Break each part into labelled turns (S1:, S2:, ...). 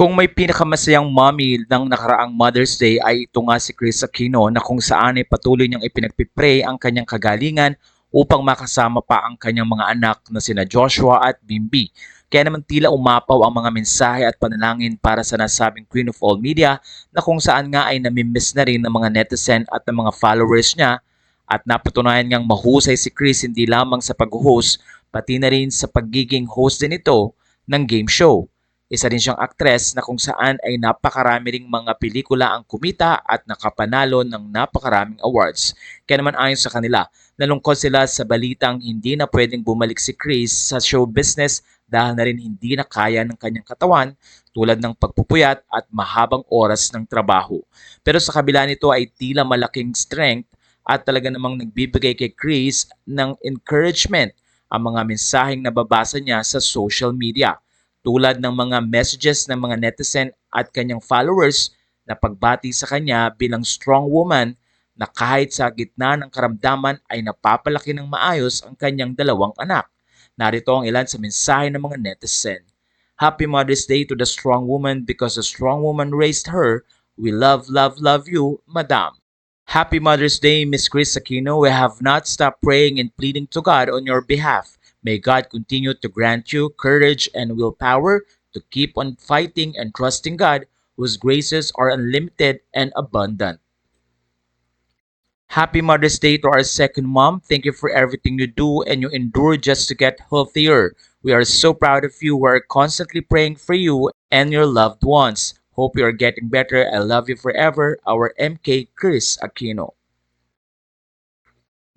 S1: Kung may pinakamasayang mommy ng nakaraang Mother's Day ay ito nga si Chris Aquino na kung saan ay patuloy niyang ipinagpipray ang kanyang kagalingan upang makasama pa ang kanyang mga anak na sina Joshua at Bimbi. Kaya naman tila umapaw ang mga mensahe at panalangin para sa nasabing Queen of All Media na kung saan nga ay namimiss na rin ng mga netizen at ng mga followers niya at napatunayan ngang mahusay si Chris hindi lamang sa pag-host pati na rin sa pagiging host din ito ng game show. Isa rin siyang aktres na kung saan ay napakarami ring mga pelikula ang kumita at nakapanalo ng napakaraming awards. Kaya naman ayon sa kanila, nalungkot sila sa balitang hindi na pwedeng bumalik si Chris sa show business dahil na rin hindi na kaya ng kanyang katawan tulad ng pagpupuyat at mahabang oras ng trabaho. Pero sa kabila nito ay tila malaking strength at talaga namang nagbibigay kay Chris ng encouragement ang mga mensaheng nababasa niya sa social media tulad ng mga messages ng mga netizen at kanyang followers na pagbati sa kanya bilang strong woman na kahit sa gitna ng karamdaman ay napapalaki ng maayos ang kanyang dalawang anak. Narito ang ilan sa mensahe ng mga netizen. Happy Mother's Day to the strong woman because the strong woman raised her. We love, love, love you, Madam. Happy Mother's Day, Miss Chris Aquino. We have not stopped praying and pleading to God on your behalf. May God continue to grant you courage and willpower to keep on fighting and trusting God, whose graces are unlimited and abundant. Happy Mother's Day to our second mom. Thank you for everything you do and you endure just to get healthier. We are so proud of you. We are constantly praying for you and your loved ones. Hope you are getting better. I love you forever. Our MK Chris Aquino.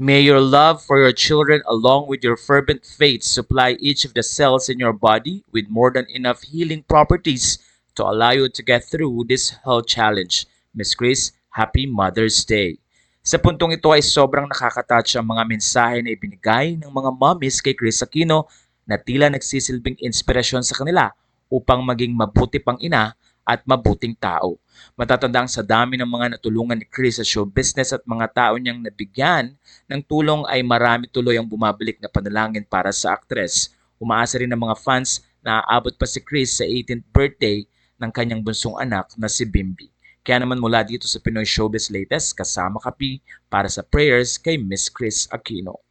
S1: May your love for your children, along with your fervent faith, supply each of the cells in your body with more than enough healing properties to allow you to get through this health challenge. Miss Chris, happy Mother's Day. Sa puntong ito ay sobrang nakakatouch ang mga mensahe na ibinigay ng mga mommies kay Chris Aquino na tila nagsisilbing inspirasyon sa kanila upang maging mabuti pang ina at mabuting tao. Matatandang sa dami ng mga natulungan ni Chris sa show business at mga tao niyang nabigyan ng tulong ay marami tuloy ang bumabalik na panalangin para sa aktres. Umaasa rin ng mga fans na aabot pa si Chris sa 18th birthday ng kanyang bunsong anak na si Bimbi. Kaya naman mula dito sa Pinoy Showbiz Latest, kasama kapi para sa prayers kay Miss Chris Aquino.